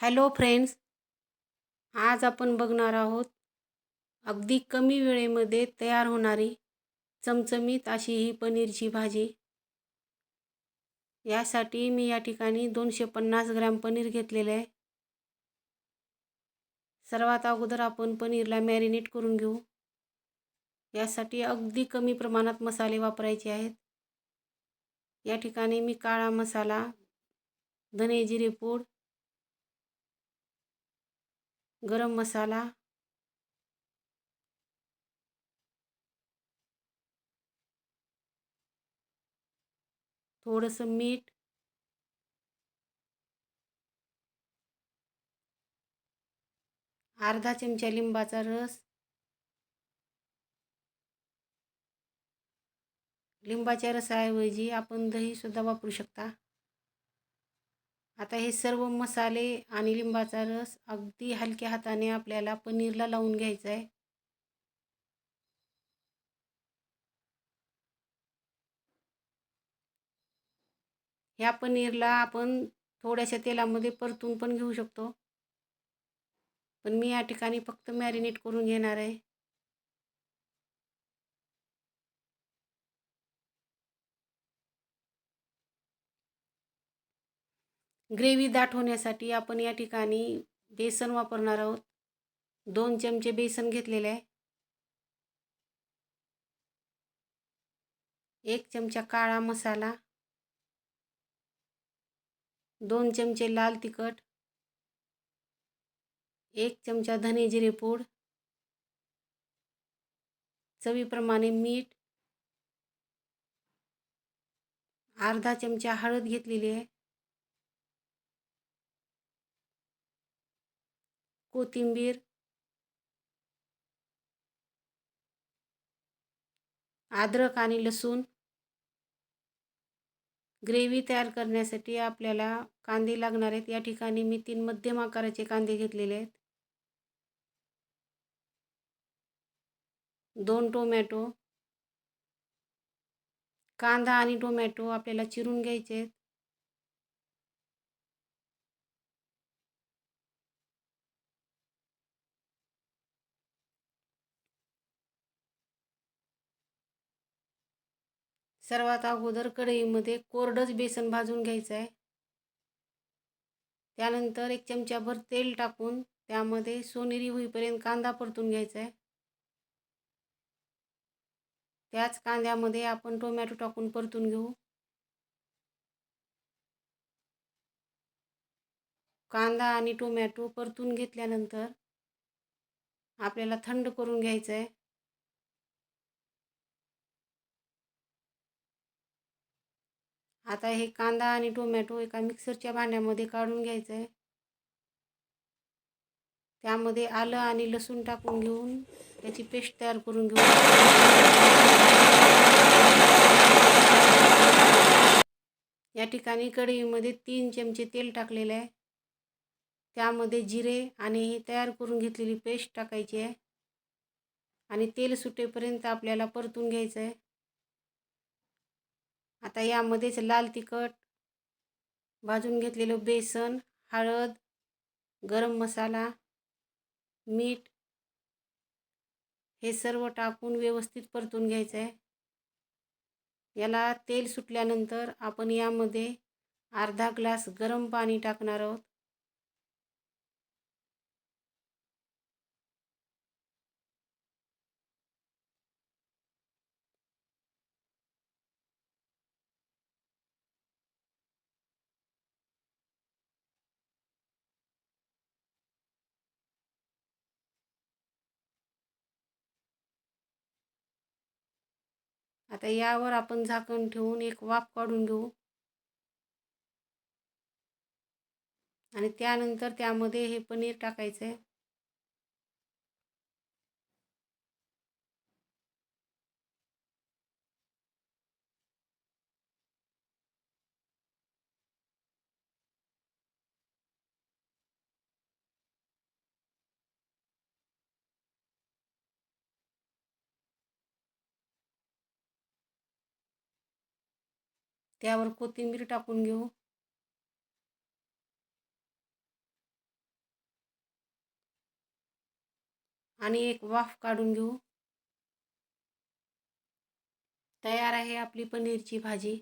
Hello friends आज आपण बघणार आहोत अगदी कमी वेळेमध्ये तयार होणारी चमचमीत अशी ही पनीरची भाजी. यासाठी मी या ठिकाणी दोनशे पन्नास ग्रॅम पनीर घेतलेलं आहे. सर्वात अगोदर आपण पनीरला मॅरिनेट करून घेऊ. यासाठी अगदी कमी प्रमाणात मसाले वापरायचे आहेत. या ठिकाणी मी काळा मसाला धने जिरे पूड गरम मसाला. थोडंसं मीठ. अर्धा चमचा लिंबाचा रस. लिंबाच्या रसाऐवजी आपण दहीसुद्धा वापरू शकता. आता हे सर्व मसाले आणि लिंबाचा रस अगदी हलक्या हाताने आपल्याला पनीरला लावून घ्यायचा आहे. ह्या पनीरला आपण थोड्याशा तेलामध्ये परतून पण घेऊ शकतो. पण मी या ठिकाणी फक्त मॅरिनेट करून घेणार आहे. ग्रेव्ही दाट होण्यासाठी आपण या ठिकाणी बेसन वापरणार आहोत. दोन चमचे बेसन घेतलेले आहे. एक चमचा काळा मसाला. दोन चमचे लाल तिखट. एक चमचा धने जिरे पूड. चवीप्रमाणे मीठ. अर्धा चमचा हळद घेतलेली आहे. कोथिंबीर. अद्रक आणि लसूण. ग्रेव्ही तयार करण्यासाठी आपल्याला कांदे लागणार आहेत. या ठिकाणी मी तीन मध्यम आकाराचे कांदे घेतलेले आहेत. दोन टोमॅटो. कांदा आणि टोमॅटो आपल्याला चिरून घ्यायचे आहेत. सर्वात अगोदर कढईमध्ये कोरडंच बेसन भाजून घ्यायचं आहे त्यानंतर एक चमच्याभर तेल टाकून त्यामध्ये सोनेरी होईपर्यंत कांदा परतून घ्यायचा आहे त्याच कांद्यामध्ये आपण टोमॅटो टाकून परतून घेऊ. कांदा आणि टोमॅटो परतून घेतल्यानंतर आपल्याला थंड करून घ्यायचं आहे आता हे कांदा आणि टोमॅटो एका मिक्सरच्या भांड्यामध्ये काढून घ्यायचं आहे त्यामध्ये आलं आणि लसूण टाकून घेऊन त्याची पेस्ट तयार करून घेऊ. या ठिकाणी कढईमध्ये तीन चमचे तेल टाकलेले आहे. त्यामध्ये जिरे आणि ही तयार करून घेतलेली पेस्ट टाकायची आहे. आणि तेल सुटेपर्यंत आपल्याला परतून घ्यायचं आहे आता यामध्येच लाल तिखट भाजून घेतलेलं बेसन हळद गरम मसाला मीठ हे सर्व टाकून व्यवस्थित परतून घ्यायचं आहे याला तेल सुटल्यानंतर आपण यामध्ये अर्धा ग्लास गरम पाणी टाकणार आहोत. आता यावर आपण झाकण ठेवून एक वाफ काढून घेऊ. आणि त्यानंतर त्यामध्ये हे पनीर टाकायचं आहे त्यावर कोथिंबीर टाकून घेऊ. आणि एक वाफ काढून घेऊ. तयार आहे आपली पनीरची भाजी.